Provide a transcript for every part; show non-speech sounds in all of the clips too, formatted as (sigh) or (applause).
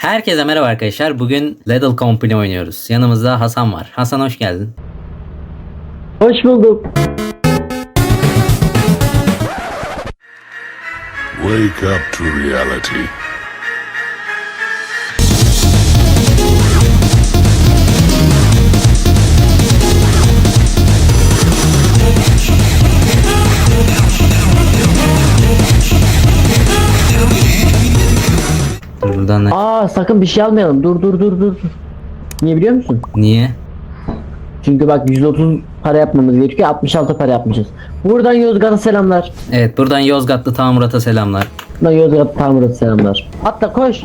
Herkese merhaba arkadaşlar. Bugün Little Company oynuyoruz. Yanımızda Hasan var. Hasan hoş geldin. Hoş bulduk. Wake up to reality. Da- Aa sakın bir şey almayalım. Dur dur dur dur. Niye biliyor musun? Niye? Çünkü bak 130 para yapmamız gerekiyor. 66 para yapmışız. Buradan Yozgat'a selamlar. Evet buradan Yozgatlı Tamurat'a selamlar. Buradan Yozgat Tamurat'a selamlar. Atla koş.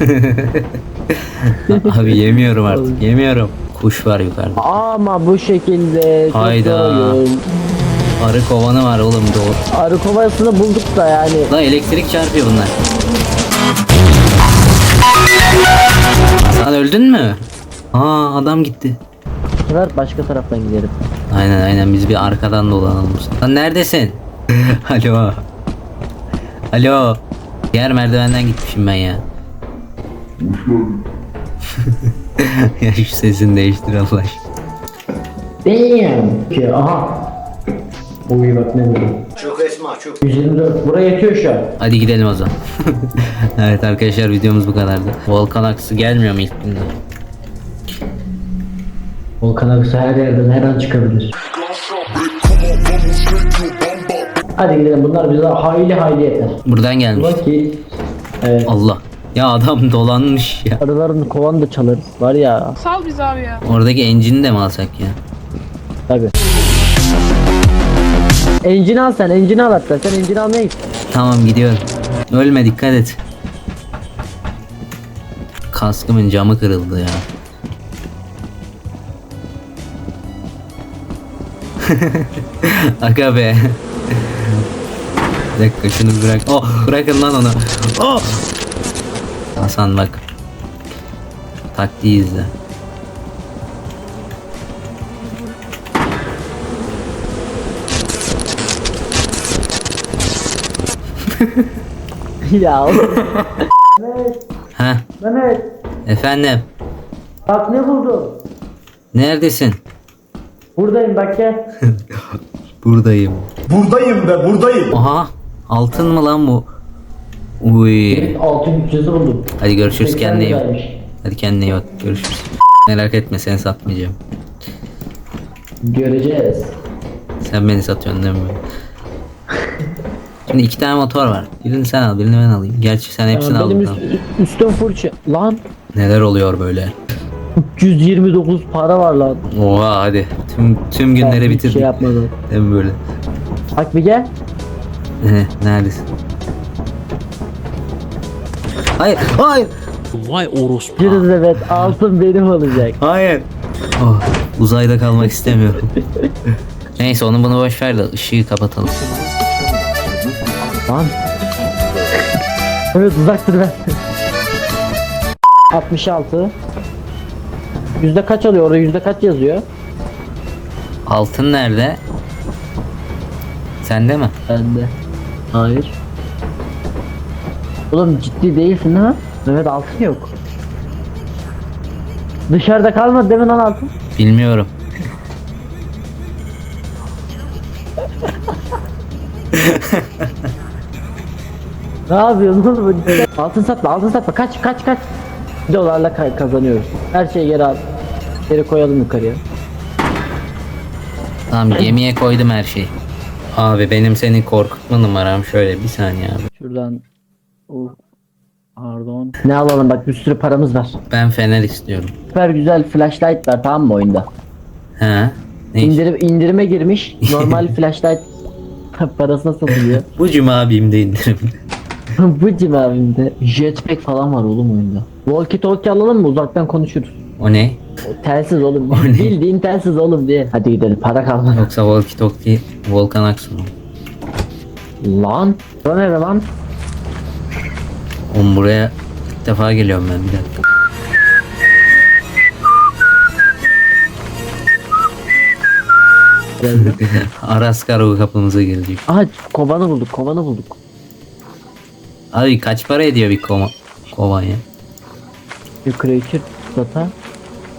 (laughs) Abi yemiyorum artık. Yemiyorum. Kuş var yukarıda. Ama bu şekilde Hayda. Arı kovanı var oğlum doğru. Arı kovasını bulduk da yani. La elektrik çarpıyor bunlar. Öldün mü? Aa adam gitti. Bu sefer başka taraftan gidelim. Aynen aynen biz bir arkadan dolanalım. Lan neredesin? (laughs) Alo. Alo. Diğer merdivenden gitmişim ben ya. (laughs) ya şu sesini değiştir Allah aşkına. Damn. Ki aha. Oy bak ne oldu? Çok. 124. Buraya yetiyor şu an. Hadi gidelim o zaman. (laughs) evet arkadaşlar videomuz bu kadardı. Volkan aksı gelmiyor mu ilk günde? Volkan akısı her yerden her an çıkabilir. Hadi gidelim bunlar bize hayli hayli yeter. Buradan gelmiş. Bak ki evet, Allah. Ya adam dolanmış ya. arıların kovanı da çalarız. Var ya Sal bizi abi ya. Oradaki engine'i de mi alsak ya? tabi. Engine al sen, engine al hatta. Sen engine almaya git. Tamam gidiyorum. Ölme dikkat et. Kaskımın camı kırıldı ya. (laughs) Aga be. Bir dakika şunu bırak. Oh bırakın lan onu. Oh. Hasan bak. Taktiği izle. (laughs) ya oğlum. Ha Mehmet efendim. bak ne buldum. Neredesin? Buradayım bak gel. (laughs) Buradayım. Buradayım be buradayım. Aha altın mı lan bu? Uy. Altın bütçesi buldum. Hadi görüşürüz 80 kendine iyi bak. Hadi kendine iyi bak. Görüşürüz. Merak etme seni satmayacağım. Göreceğiz. Sen beni satıyorsun değil mi? Şimdi iki tane motor var. Birini sen al, birini ben alayım. Gerçi sen hepsini Ya aldın. benim üst, üstüm fırça. Lan Neler oluyor böyle? 329 para var lan. Oha hadi. Tüm tüm günleri Ben bitirdik. Şey yapmadım. Değil mi böyle? Bak bir gel. Neredesin? Hayır, hayır, Giriz evet altın benim olacak. hayır. Oh, uzayda kalmak istemiyorum. (laughs) Neyse onu bunu boş ver de ışığı kapatalım. Lan. Evet uzaktır ben. 66. Yüzde kaç alıyor orada yüzde kaç yazıyor? Altın nerede? Sende mi? Bende. Hayır. Oğlum ciddi değilsin ha? Evet altın yok. Dışarıda kalmadı değil mi lan altın? Bilmiyorum. Ne yapıyorsun oğlum? altın satma altın satma kaç kaç kaç. Dolarla ka- kazanıyoruz. Her şeyi geri al. Geri koyalım yukarıya. Tamam gemiye koydum her şeyi. Abi benim seni korkutma numaram şöyle bir saniye abi. Şuradan oh, pardon. Ne alalım bak bir sürü paramız var. Ben fener istiyorum. Süper güzel flashlight var tamam mı oyunda? He? Ne iş? İndirim, indirime girmiş. (laughs) Normal flashlight (laughs) parasına satılıyor. Bu cuma BİM'de indirim. Bu cim abimde. Jetpack falan var oğlum oyunda. Walkie talkie alalım mı? Uzaktan konuşuruz. O ne? O telsiz oğlum. O ne? Bildiğin telsiz oğlum diye. Hadi gidelim para kalmadı. Yoksa walkie talkie Volkan Aksu mu? Lan. O ne lan? Oğlum buraya ilk defa geliyorum ben bir dakika. (laughs) Aras kargo kapımıza gelecek. Aha kovanı bulduk kovanı bulduk. Abi kaç para ediyor bir koma? kovan ya. Bir creature zaten.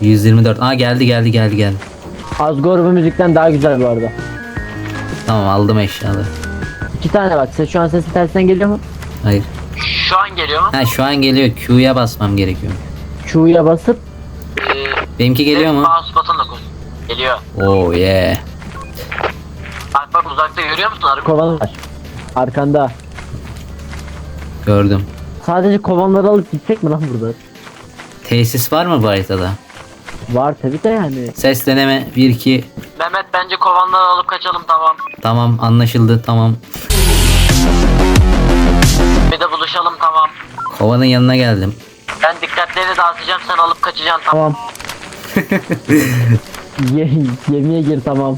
124. Aa geldi geldi geldi geldi. Asgore bu müzikten daha güzel bu arada. Tamam aldım eşyaları. İki tane bak. Ses şu an sesin tersinden geliyor mu? Hayır. Şu an geliyor mu? Ha şu an geliyor. Q'ya basmam gerekiyor. Q'ya basıp Ee, Benimki geliyor mu? Mouse button dokun. Geliyor. Oh yeah. Bak bak uzakta görüyor musun? Arı kovanı var. Arkanda. Gördüm. Sadece kovanları alıp gidecek mi lan burada? Tesis var mı bu haritada? Var tabi de yani. Ses deneme 1 2 Mehmet bence kovanları alıp kaçalım tamam. tamam anlaşıldı tamam. Bir de buluşalım tamam. Kovanın yanına geldim. Ben dikkatleri dağıtacağım sen alıp kaçacaksın tamam. Tamam. (laughs) Ye, yemeğe gir tamam.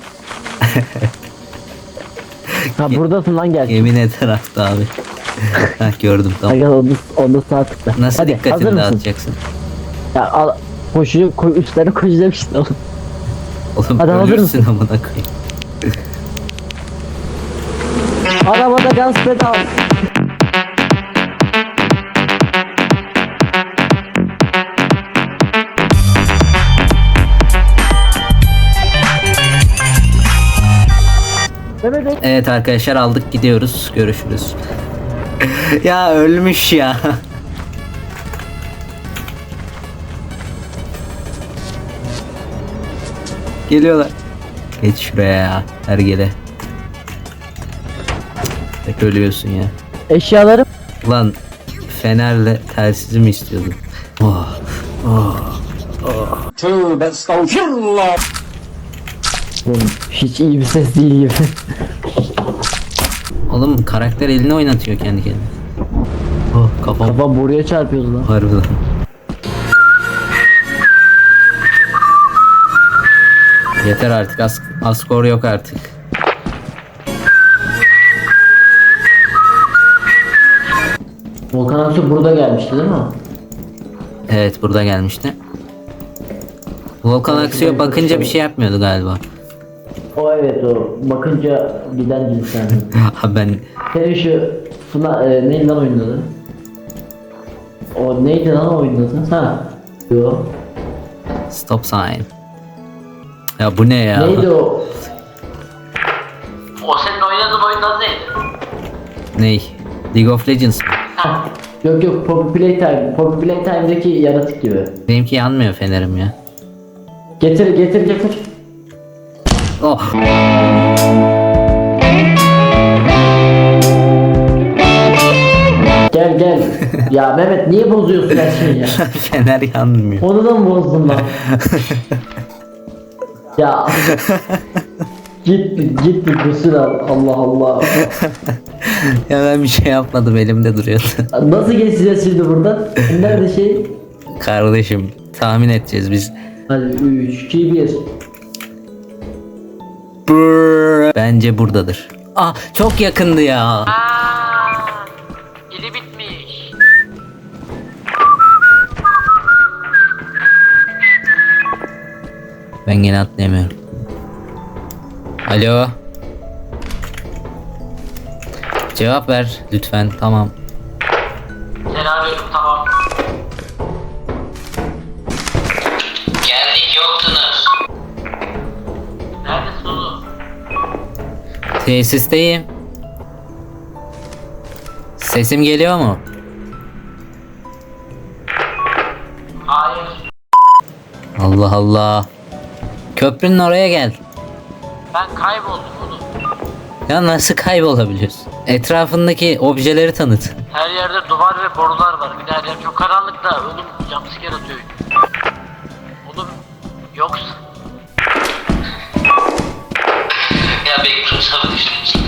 (laughs) ha buradasın lan gel. Yemin ne tarafta abi. (laughs) gördüm tamam. Gel onu, onu sağ tıkla. Nasıl Hadi, dikkatini dağıtacaksın? Ya al, koşu, koy, üstlerine koşacağım işte oğlum. Oğlum Hadi ölürsün amına koyayım. (laughs) Arabada gaz pedal. Evet arkadaşlar aldık gidiyoruz. Görüşürüz. (laughs) ya ölmüş ya. Geliyorlar. Geç şuraya ya. Ergele. Hep ölüyorsun ya. Eşyalarım. Ulan fenerle telsizi mi istiyordun? Oh. Oğlum, hiç iyi bir ses değil gibi. Oğlum karakter elini oynatıyor kendi kendine. Oh kafam Kafam buraya çarpıyordu lan. harbiden. Yeter artık az, az skor yok artık. Volkan Aksu burada gelmişti değil mi? Evet burada gelmişti. Volkan Aksu'ya bakınca bir şey yapmıyordu galiba. O evet o. Bakınca giden cinsten. Ha ben Senin şu Funa, e, neydi lan oyunun adı? O neydi lan oyunun adı? Ha. Yo. stop sign. Ya bu ne ya? Neydi o? O senin oynadığın oyunun adı neydi? Ney? League of Legends mı? Ha. Yok yok Poppy Playtime. Poppy Playtime'daki yaratık gibi. Benimki yanmıyor fenerim ya. Getir getir getir. Oh. Gel gel. (laughs) ya Mehmet niye bozuyorsun her şeyi ya? (laughs) Fener yanmıyor. Onu da mı bozdun lan? (laughs) ya. git git bir gusül al. Allah Allah. ya ben bir şey yapmadım elimde duruyordu. Nasıl geçeceğiz şimdi buradan? Nerede şey? Kardeşim tahmin edeceğiz biz. Hadi 3, 2, 1. Brrr. Bence buradadır. Ah çok yakındı ya. Aaa. Pili bitmiş. Ben gene atlayamıyorum. Alo. Cevap ver lütfen. Tamam. Tesisteyim. Sesim geliyor mu? Hayır. Allah Allah. Köprünün oraya gel. Ben kayboldum oğlum. Ya nasıl kaybolabiliyorsun? Etrafındaki objeleri tanıt. Her yerde duvar ve borular var. Bir yer çok karanlık da oğlum jumpscare atıyor. Oğlum yoksa. Bekliyorum düşünmüştüm.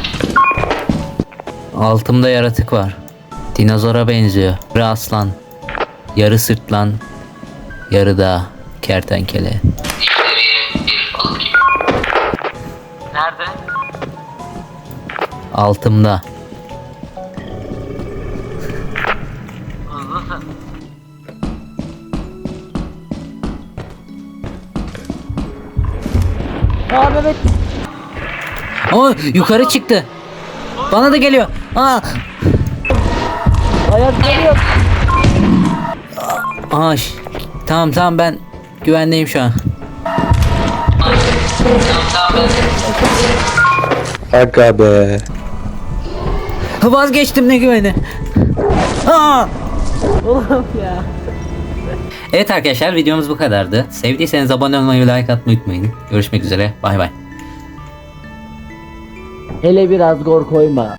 Altımda yaratık var. Dinozora benziyor. Yarı aslan. Yarı sırtlan. Yarı da kertenkele. İçeriye bir balık gibi. Nerede? Altımda. Hızlısın. Aa Mehmet. Aa yukarı çıktı. Bana da geliyor. Aa Ayak geliyor. Aa, tamam tamam ben güvendeyim şu an. Aga be. Vazgeçtim ne güveni. Aa! Oğlum ya. Evet arkadaşlar videomuz bu kadardı. Sevdiyseniz abone olmayı ve like atmayı unutmayın. Görüşmek üzere. Bay bay. Hele biraz gor koyma.